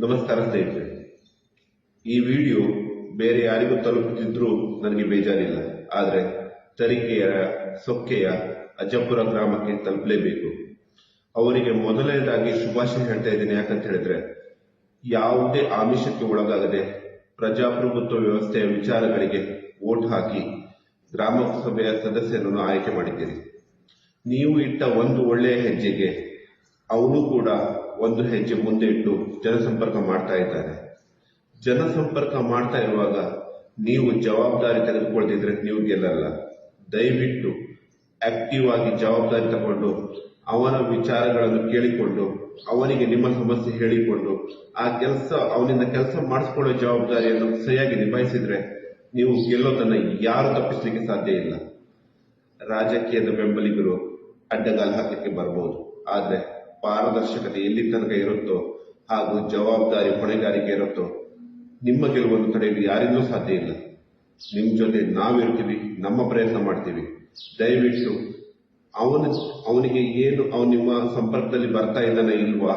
ನಮಸ್ಕಾರ ಸ್ನೇಹಿತರೆ ಈ ವಿಡಿಯೋ ಬೇರೆ ಯಾರಿಗೂ ತಲುಪುತ್ತಿದ್ರೂ ನನಗೆ ಬೇಜಾರಿಲ್ಲ. ಆದರೆ ತರೀಕೆಯ ಸೊಕ್ಕೆಯ ಅಜ್ಜಪುರ ಗ್ರಾಮಕ್ಕೆ ತಲುಪಲೇಬೇಕು. ಅವರಿಗೆ ಮೊದಲನೇದಾಗಿ ಶುಭಾಶಯ ಹೇಳ್ತಾ ಇದ್ದೀನಿ. ಯಾಕಂತ ಹೇಳಿದ್ರೆ ಯಾವುದೇ ಆಮಿಷಕ್ಕೆ ಒಳಗಾಗದೆ ಪ್ರಜಾಪ್ರಭುತ್ವ ವ್ಯವಸ್ಥೆಯ ವಿಚಾರಗಳಿಗೆ ವೋಟ್ ಹಾಕಿ ಗ್ರಾಮ ಸಭೆಯ ಸದಸ್ಯರನ್ನು ಆಯ್ಕೆ ಮಾಡಿದ್ದೀರಿ. ನೀವು ಇಟ್ಟ ಒಂದು ಒಳ್ಳೆಯ ಹೆಜ್ಜೆಗೆ ಅವನು ಕೂಡ ಒಂದು ಹೆಜ್ಜೆ ಮುಂದೆ ಇಟ್ಟು ಜನಸಂಪರ್ಕ ಮಾಡ್ತಾ ಇದ್ದಾರೆ. ಜನಸಂಪರ್ಕ ಮಾಡ್ತಾ ಇರುವಾಗ ನೀವು ಜವಾಬ್ದಾರಿ ತೆಗೆದುಕೊಳ್ತಿದ್ರೆ ನೀವು ಗೆಲ್ಲಲ್ಲ. ದಯವಿಟ್ಟು ಆಕ್ಟಿವ್ ಆಗಿ ಜವಾಬ್ದಾರಿ ತಗೊಂಡು ಅವನ ವಿಚಾರಗಳನ್ನು ಕೇಳಿಕೊಂಡು, ಅವನಿಗೆ ನಿಮ್ಮ ಸಮಸ್ಯೆ ಹೇಳಿಕೊಂಡು, ಆ ಕೆಲಸ, ಅವನಿಂದ ಕೆಲಸ ಮಾಡಿಸ್ಕೊಳ್ಳೋ ಜವಾಬ್ದಾರಿಯನ್ನು ಸರಿಯಾಗಿ ನಿಭಾಯಿಸಿದ್ರೆ ನೀವು ಗೆಲ್ಲೋದನ್ನ ಯಾರು ತಪ್ಪಿಸಲಿಕ್ಕೆ ಸಾಧ್ಯ ಇಲ್ಲ. ರಾಜಕೀಯದ ಬೆಂಬಲಿಗರು ಅಡ್ಡಗಾಲ ಹಾಕಲಿಕ್ಕೆ ಬರಬಹುದು ಆದ್ರೆ ಪಾರದರ್ಶಕತೆ ಎಲ್ಲಿ ತನಕ ಇರುತ್ತೋ ಹಾಗೂ ಜವಾಬ್ದಾರಿ ಹೊಣೆಗಾರಿಕೆ ಇರುತ್ತೋ, ನಿಮ್ಮ ಗೆಲುವನ್ನು ತಡೆಯಲು ಯಾರಿಂದಲೂ ಸಾಧ್ಯ ಇಲ್ಲ. ನಿಮ್ಮ ಜೊತೆ ನಾವಿರ್ತೀವಿ ನಮ್ಮ ಪ್ರಯತ್ನ ಮಾಡ್ತೀವಿ. ದಯವಿಟ್ಟು ಅವನು, ಅವನಿಗೆ ಏನು, ಅವನು ನಿಮ್ಮ ಸಂಪರ್ಕದಲ್ಲಿ ಬರ್ತಾ ಇದ್ದಾನ ಇಲ್ವಾ,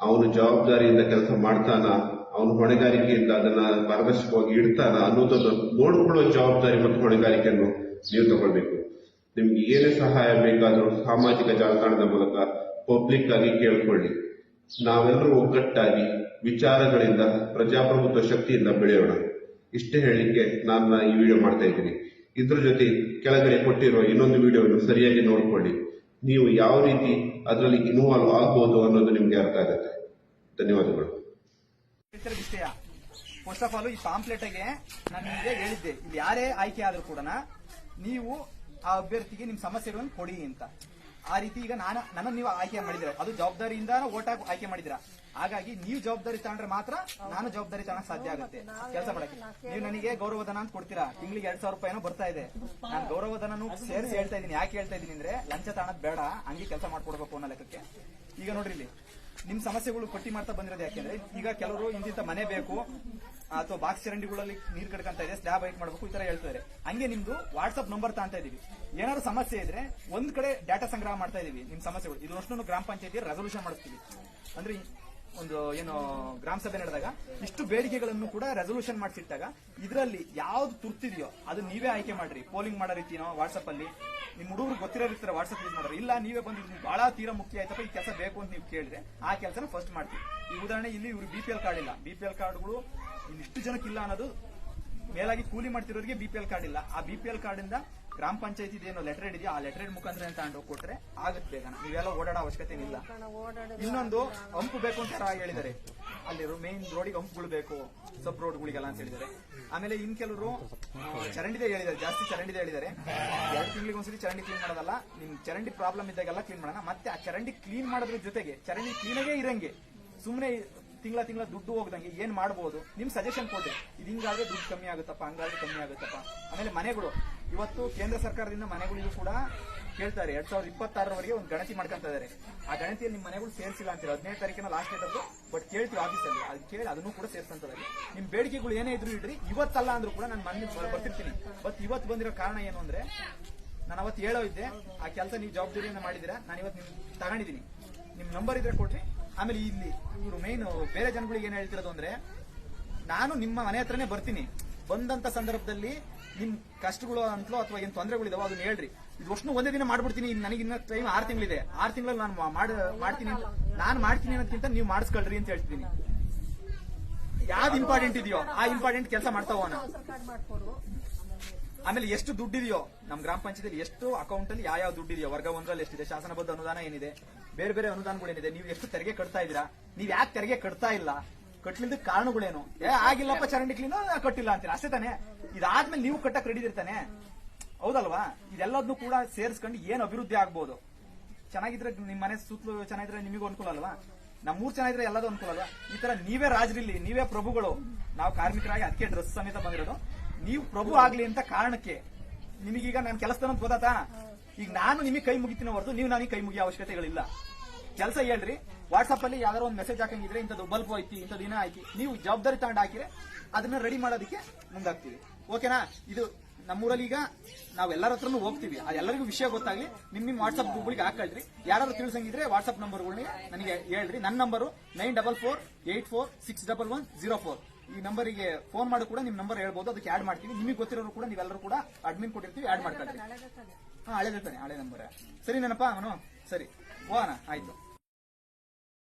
ಅವನು ಜವಾಬ್ದಾರಿಯಿಂದ ಕೆಲಸ ಮಾಡ್ತಾನ, ಅವನು ಹೊಣೆಗಾರಿಕೆಯಿಂದ ಅದನ್ನ ಪಾರದರ್ಶಕವಾಗಿ ಇಡ್ತಾನ ಅನ್ನೋದನ್ನು ನೋಡಿಕೊಳ್ಳುವ ಜವಾಬ್ದಾರಿ ಮತ್ತು ಹೊಣೆಗಾರಿಕೆಯನ್ನು ನೀವು ತಗೊಳ್ಬೇಕು. ನಿಮ್ಗೆ ಏನೇ ಸಹಾಯ ಬೇಕಾದರೂ ಸಾಮಾಜಿಕ ಜಾಲತಾಣದ ಮೂಲಕ ಪಬ್ಲಿಕ್ ಆಗಿ ಕೇಳ್ಕೊಳ್ಳಿ. ನಾವೆಲ್ಲರೂ ಒಗ್ಗಟ್ಟಾಗಿ ವಿಚಾರಗಳಿಂದ, ಪ್ರಜಾಪ್ರಭುತ್ವ ಶಕ್ತಿಯಿಂದ ಬೆಳೆಯೋಣ. ಇಷ್ಟೇ ಹೇಳಿಕೆ ನಾನು ಈ ವಿಡಿಯೋ ಮಾಡ್ತಾ ಇದ್ದೀನಿ. ಇದ್ರ ಜೊತೆ ಕೆಳಗಡೆ ಕೊಟ್ಟಿರುವ ಇನ್ನೊಂದು ವಿಡಿಯೋವನ್ನು ಸರಿಯಾಗಿ ನೋಡ್ಕೊಳ್ಳಿ. ನೀವು ಯಾವ ರೀತಿ ಅದರಲ್ಲಿ ಇನ್ವಾಲ್ವ್ ಆಗ್ಬೋದು ಅನ್ನೋದು ನಿಮ್ಗೆ ಅರ್ಥ ಆಗುತ್ತೆ. ಧನ್ಯವಾದಗಳು. ಫಸ್ಟ್ ಆಫ್ ಆಲ್ ಈ ಪಾಂಪ್ಲೆಟ್ಗೆ ನಾನು ನಿಮಗೆ ಹೇಳಿದ್ದೆ. ಇಲ್ಲಿ ಯಾರೇ ಆಯ್ಕೆ ಆದರೂ ಕೂಡ ನೀವು ಆ ಅಭ್ಯರ್ಥಿಗೆ ನಿಮ್ ಸಮಸ್ಯೆಗಳನ್ನು ಕೊಡಿ ಅಂತ. ಆ ರೀತಿ ಈಗ ನಾನು ನನ್ನ ನೀವು ಆಯ್ಕೆ ಮಾಡಿದ್ರೆ ಅದು ಜವಾಬ್ದಾರಿಯಿಂದ ಓಟ್ ಆಯ್ಕೆ ಮಾಡಿದಿರ ಹಾಗಾಗಿ ನೀವು ಜವಾಬ್ದಾರಿ ತಗೊಂಡ್ರೆ ಮಾತ್ರ ನಾನು ಜವಾಬ್ದಾರಿ ತಗೊಳಕ್ ಸಾಧ್ಯ ಆಗುತ್ತೆ. ಕೆಲಸ ಮಾಡಕ್ಕೆ. ನೀವು ನನಗೆ ಗೌರವಧನ ಅಂತ ಕೊಡ್ತೀರಾ? ತಿಂಗಳಿಗೆ ಎರಡ್ ಸಾವಿರ ರೂಪಾಯಿನೂ ಬರ್ತಾ ಇದೆ. ನಾನು ಗೌರವಧನನು ಸೇರಿಸಿ ಹೇಳ್ತಾ ಇದ್ದೀನಿ ಯಾಕೆ ಹೇಳ್ತಾ ಇದೀನಿ ಅಂದ್ರೆ ಲಂಚ ತಗೊಳದ್ ಬೇಡ. ಹಂಗೆ ಕೆಲಸ ಮಾಡ್ಕೊಡ್ಬೇಕು ಅನ್ನೋ ಲೆಕ್ಕಕ್ಕೆ. ಈಗ ನೋಡ್ರಿ ಇಲ್ಲಿ. ನಿಮ್ ಸಮಸ್ಯೆಗಳು ಪಟ್ಟಿ ಮಾಡ್ತಾ ಬಂದಿರೋದು ಯಾಕೆಂದ್ರೆ ಈಗ ಕೆಲವರು ಇಂತಿಂತ ಮನೆ ಬೇಕು. ಅಥವಾ ಬಾಕ್ಸ್ ಚರಂಡಿಗಳಲ್ಲಿ ನೀರು ಕಡ್ಕಂತ ಇದೆ, ಸ್ಲ್ಯಾಬ್ ಹೈಟ್ ಮಾಡಬೇಕು, ಈ ತರ ಹೇಳ್ತಾರೆ ಹಂಗೆ ನಿಮ್ದು ವಾಟ್ಸ್ಆಪ್ ನಂಬರ್ ತಾಂತ ಇದೀವಿ. ಏನಾದ್ರು ಸಮಸ್ಯೆ ಇದ್ರೆ ಒಂದ್ ಕಡೆ ಡಾಟಾ ಸಂಗ್ರಹ ಮಾಡ್ತಾ ಇದೀವಿ, ನಿಮ್ ಸಮಸ್ಯೆಗಳು. ಇದು ಅಷ್ಟು ಗ್ರಾಮ ಪಂಚಾಯತಿ ರೆಸೊಲ್ಯೂಷನ್ ಮಾಡಿಸ್ತೀವಿ. ಅಂದ್ರೆ ಒಂದು ಏನು ಗ್ರಾಮ ಸಭೆ ನಡೆದಾಗ ಇಷ್ಟು ಬೇಡಿಕೆಗಳನ್ನು ಕೂಡ ರೆಸೊಲ್ಯೂಷನ್ ಮಾಡಿಸಿಟ್ಟಾಗ ಇದರಲ್ಲಿ ಯಾವ್ದು ತುರ್ತಿದೆಯೋ ಅದು ನೀವೇ ಆಯ್ಕೆ ಮಾಡ್ರಿ. ಪೋಲಿಂಗ್ ಮಾಡೋ ರೀತಿನೋ ವಾಟ್ಸ್ಆಪ್ ಅಲ್ಲಿ ನಿಮ್ ಹುಡುಗರು ಗೊತ್ತಿರೋ ಇರ್ತಾರೆ ವಾಟ್ಸ್ಆಪ್ ಯೂಸ್ ಮಾಡ್ರಿ ಇಲ್ಲ, ನೀವೇ ಬಂದು ಬಹಳ ತೀರಾ ಮುಖ್ಯ ಆಯ್ತಪ್ಪ, ಈ ಕೆಲಸ ಬೇಕು ಅಂತ ನೀವು ಕೇಳಿದ್ರೆ ಆ ಕೆಲಸನ ಫಸ್ಟ್ ಮಾಡ್ತೀವಿ. ಈ ಉದಾಹರಣೆ ಇಲ್ಲಿ ಇವರು ಬಿ ಪಿ ಎಲ್ ಕಾರ್ಡ್ ಇಲ್ಲ. ಬಿ ಪಿ ಎಲ್ ಕಾರ್ಡ್ಗಳು ಇಷ್ಟು ಜನಕ್ಕಿಲ್ಲ ಅನ್ನೋದು ಮೇಲಾಗಿ ಕೂಲಿ ಮಾಡ್ತಿರೋರಿಗೆ ಬಿ ಪಿ ಎಲ್ ಕಾರ್ಡ್ ಇಲ್ಲ. ಆ ಬಿ ಪಿ ಎಲ್ ಕಾರ್ಡ್ ಇಂದ ಗ್ರಾಮ ಪಂಚಾಯತಿ ಏನೋ ಲೆಟರ್ ಇದೆಯಾ ಆ ಲೆಟರ್ ಮುಖಾಂತರ ತಗೊಂಡು ಕೊಟ್ರೆ ಆಗುತ್ತೆ ಬೇಗ. ನೀವೆಲ್ಲ ಓಡಾಡೋ ಅವಶ್ಯಕತೆ ಇಲ್ಲ. ಇನ್ನೊಂದು ಹಂಪು ಬೇಕು ಅಂತ ಹೇಳಿದ್ದಾರೆ. ಅಲ್ಲಿ ಮೇನ್ ರೋಡಿಗೆ ಹಂಪುಗಳು ಬೇಕು. ಸಬ್ ರೋಡ್ಗಳಿಗೆಲ್ಲ ಅಂತ ಹೇಳಿದ್ದಾರೆ. ಆಮೇಲೆ ಇನ್ ಕೆಲವರು ಚರಂಡಿದೆ ಹೇಳಿದ್ದಾರೆ. ಜಾಸ್ತಿ ಚರಂಡಿದೆ ಹೇಳಿದ್ದಾರೆ. ಎರಡು ತಿಂಗಳಿಗೆ ಒಂದ್ಸರಿ ಚರಂಡಿ ಕ್ಲೀನ್ ಮಾಡೋದಲ್ಲ. ನಿಮ್ ಚರಂಡಿ ಪ್ರಾಬ್ಲಮ್ ಇದ್ದಾಗೆಲ್ಲ ಕ್ಲೀನ್ ಮಾಡೋಣ. ಮತ್ತೆ ಆ ಚರಂಡಿ ಕ್ಲೀನ್ ಮಾಡೋದ್ರ ಜೊತೆಗೆ ಚರಂಡಿ ಕ್ಲೀನಾಗೇ ಇರಂಗೆ. ಸುಮ್ಮನೆ ತಿಂಗಳ ತಿಂಗಳ ದುಡ್ಡು ಹೋಗ್ದಂಗೆ ಏನ್ ಮಾಡ್ಬೋದು? ನಿಮ್ ಸಜೆಷನ್ ಕೊಡ್ರಿ. ಇದು ಹಿಂಗಾದ್ರೆ ದುಡ್ಡು ಕಮ್ಮಿ ಆಗುತ್ತಪ್ಪ, ಹಂಗಾದ್ರೆ ಕಮ್ಮಿ ಆಗುತ್ತಪ್ಪ. ಆಮೇಲೆ ಮನೆಗಳು. ಇವತ್ತು ಕೇಂದ್ರ ಸರ್ಕಾರದಿಂದ ಮನೆಗಳಿಗೂ ಕೂಡ ಕೇಳ್ತಾರೆ, ಎರಡ್ ಸಾವಿರದ ಇಪ್ಪತ್ತಾರರವರೆಗೆ ಒಂದು ಗಣತಿ ಮಾಡ್ಕೊಂತ ಇದಾರೆ. ಆ ಗಣತಿಯಲ್ಲಿ ನಿಮ್ಮ ಮನೆಗಳು ಸೇರಿಸಿಲ್ಲ ಹೇಳಿ ಹದಿನೈದು ತಾರೀಕಿನ ಲಾಸ್ಟ್ ಡೇಟ್ ಅದು ಬಟ್ ಕೇಳ್ತೀವಿ ಆಫೀಸಲ್ಲಿ ಅದು ಕೇಳಿ ಅದನ್ನು ಕೂಡ ಸೇರ್ಸಂತಾರೆ ನಿಮ್ ಬೇಡಿಕೆಗಳು ಏನೇ ಇದ್ರು ಇಡ್ರಿ, ಇವತ್ತಲ್ಲ ಅಂದ್ರೂ ಕೂಡ ನಾನು ಮನೆ ಬರ್ತಿರ್ತೀನಿ. ಬಟ್ ಇವತ್ತು ಬಂದಿರೋ ಕಾರಣ ಏನು ಅಂದ್ರೆ, ನಾನು ಅವತ್ತು ಹೇಳೋ ಇದ್ದೆ, ಆ ಕೆಲಸ ನೀವು ಜವಾಬ್ದಾರಿಯನ್ನು ಮಾಡಿದಿರಾ, ನಾನು ಇವತ್ತು ನಿಮ್ ತಗೊಂಡಿದ್ದೀನಿ ನಿಮ್ ನಂಬರ್ ಇದ್ರೆ ಕೊಟ್ರಿ ಆಮೇಲೆ ಇಲ್ಲಿ ಇವರು ಮೇನ್ ಬೇರೆ ಜನಗಳಿಗೆ ಏನ್ ಹೇಳ್ತಿರೋದು ಅಂದ್ರೆ, ನಾನು ನಿಮ್ಮ ಮನೆ ಹತ್ರನೇ ಬರ್ತೀನಿ. ಬಂದಂತ ಸಂದರ್ಭದಲ್ಲಿ ನಿಮ್ ಕಷ್ಟಗಳು ಅಂತಲೋ ಅಥವಾ ಏನ್ ತೊಂದರೆಗಳಿದಾವೋ ಅದನ್ನ ಹೇಳ್ರಿ. ಇದು ಅಷ್ಟು ಒಂದೇ ದಿನ ಮಾಡ್ಬಿಡ್ತೀನಿ ನನಗೆ ಇನ್ನ ಟೈಮ್ ಆರು ತಿಂಗಳಿದೆ. ಆರು ತಿಂಗಳಲ್ಲಿ ನಾನು ಮಾಡ್ ಮಾಡ್ತೀನಿ ನಾನು ಮಾಡ್ತೀನಿ ಅನ್ನೋದಕ್ಕಿಂತ ನೀವು ಮಾಡಿಸ್ಕೊಳ್ರಿ ಅಂತ ಹೇಳ್ತೀನಿ ಯಾವ್ದು ಇಂಪಾರ್ಟೆಂಟ್ ಇದೆಯೋ ಆ ಇಂಪಾರ್ಟೆಂಟ್ ಕೆಲಸ ಮಾಡ್ತಾವ ಆಮೇಲೆ ಎಷ್ಟು ದುಡ್ಡಿದೆಯೋ ನಮ್ಮ ಗ್ರಾಮ ಪಂಚಾಯತಿಯಲ್ಲಿ ಎಷ್ಟು ಅಕೌಂಟ್ ಅಲ್ಲಿ ಯಾವ ದುಡ್ಡು ಇದೆಯೋ ವರ್ಗ ಒಂದರಲ್ಲಿ ಎಷ್ಟಿದೆ, ಶಾಸನಬದ್ಧ ಅನುದಾನ ಏನಿದೆ, ಬೇರೆ ಬೇರೆ ಅನುದಾನಗಳೇನಿದೆ, ನೀವು ಎಷ್ಟು ತೆರಿಗೆ ಕಟ್ತಾ ಇದ್ದೀರಾ, ನೀವ್ ಯಾಕೆ ತೆರಿಗೆ ಕಟ್ತಾ ಇಲ್ಲ ಕಟ್ಲಿಲ್ದ ಕಾರಣಗಳೇನು? ಏ, ಆಗಿಲ್ಲಪ್ಪ, ಚರಂಡಿ ಕ್ಲೀನು ಕಟ್ಟಿಲ್ಲ ಅಂತೀರ? ಅಷ್ಟೇ ತಾನೆ? ಇದಾದ್ಮೇಲೆ ನೀವು ಕಟ್ಟಕ್ ರೆಡಿ ಇರ್ತಾನೆ. ಹೌದಲ್ವಾ? ಇದೆಲ್ಲದನ್ನು ಕೂಡ ಸೇರಿಸ್ಕೊಂಡು ಏನ್ ಅಭಿವೃದ್ಧಿ ಆಗ್ಬೋದು? ಚೆನ್ನಾಗಿದ್ರೆ ನಿಮ್ ಮನೆ ಸುತ್ತಲೂ ಚೆನ್ನಾಗಿದ್ರೆ ನಿಮಗೂ ಅನುಕೂಲ ಅಲ್ವಾ? ನಮ್ಮೂರ್ ಚೆನ್ನಾಗಿದ್ರೆ ಎಲ್ಲದೂ ಅನುಕೂಲ ಅಲ್ವಾ? ಈ ತರ ನೀವೇ ರಾಜರಿಲ್ಲಿ ನೀವೇ ಪ್ರಭುಗಳು. ನಾವು ಕಾರ್ಮಿಕರಾಗಿ ಅದಕ್ಕೆ ಡ್ರೆಸ್ ಸಮೇತ ಬಂದಿರೋದು. ನೀವು ಪ್ರಭು ಆಗ್ಲಿ ಅಂತ ಕಾರಣಕ್ಕೆ ನಿಮಗೀಗ ನಾನು ಕೆಲಸದ ಗೊತ್ತಾತಾ ಈಗ ನಾನು ನಿಮಗೆ ಕೈ ಮುಗಿತೀನಿ ಹೊರತು ನೀವು ನನಗೆ ಕೈ ಮುಗಿಯೋ ಅವಶ್ಯಕತೆಗಳಿಲ್ಲ. ಕೆಲಸ ಹೇಳ್ರಿ. ವಾಟ್ಸ್ಆಪ್ ಅಲ್ಲಿ ಯಾವ್ದಾರ ಒಂದು ಮೆಸೇಜ್ ಹಾಕಂಗಿದ್ರೆ ಇಂಥದ್ದು ಬಲ್ಪ್ ಐತಿ ಇಂಥದ್ದು ದಿನ ಐತಿ ನೀವು ಜವಾಬ್ದಾರಿ ತಗೊಂಡು ಹಾಕಿದ್ರೆ ಅದನ್ನ ರೆಡಿ ಮಾಡೋದಕ್ಕೆ ಮುಂದಾಗ್ತೀವಿ. ಓಕೆನಾ ಇದು ನಮ್ಮೂರಲ್ಲಿ ಈಗ ನಾವ್ ಎಲ್ಲರ ಹತ್ರನೂ ಹೋಗ್ತೀವಿ. ಆ ಎಲ್ಲರಿಗೂ ವಿಷಯ ಗೊತ್ತಾಗ್ಲಿ ನಿಮ್ ನಿಮ್ ವಾಟ್ಸ್ಆಪ್ ಗ್ರೂಪ್ಗಳಿಗೆ ಹಾಕಳ್ರಿ. ಯಾರು ತಿಳಿಸಂಗಿದ್ರೆ ವಾಟ್ಸ್ಆಪ್ ನಂಬರ್ಗಳಿಗೆ ನನಗೆ ಹೇಳ್ರಿ. ನನ್ನ number nine double four eight four six double one zero four ಈ ನಂಬರಿಗೆ ಫೋನ್ ಮಾಡಿ ಕೂಡ ನಿಮ್ ನಂಬರ್ ಹೇಳ್ಬೋದು. ಅದಕ್ಕೆ ಆಡ್ ಮಾಡ್ತೀವಿ. ನಿಮಗೆ ಗೊತ್ತಿರೋರು ಕೂಡ ನೀವೆಲ್ಲರೂ ಕೂಡ ಅಡ್ಮಿನ್ ಕೊಟ್ಟಿರ್ತೀವಿ ಆಡ್ ಮಾಡ್ಕೊಳ್ರಿ ಹಾ ಹಳೇದಿರ್ತಾನೆ ಹಳೆ ನಂಬರ್ ಸರಿ ನೆನಪಾ ಅವನು ಸರಿ ಹೋಗೋಣ. ಆಯ್ತು.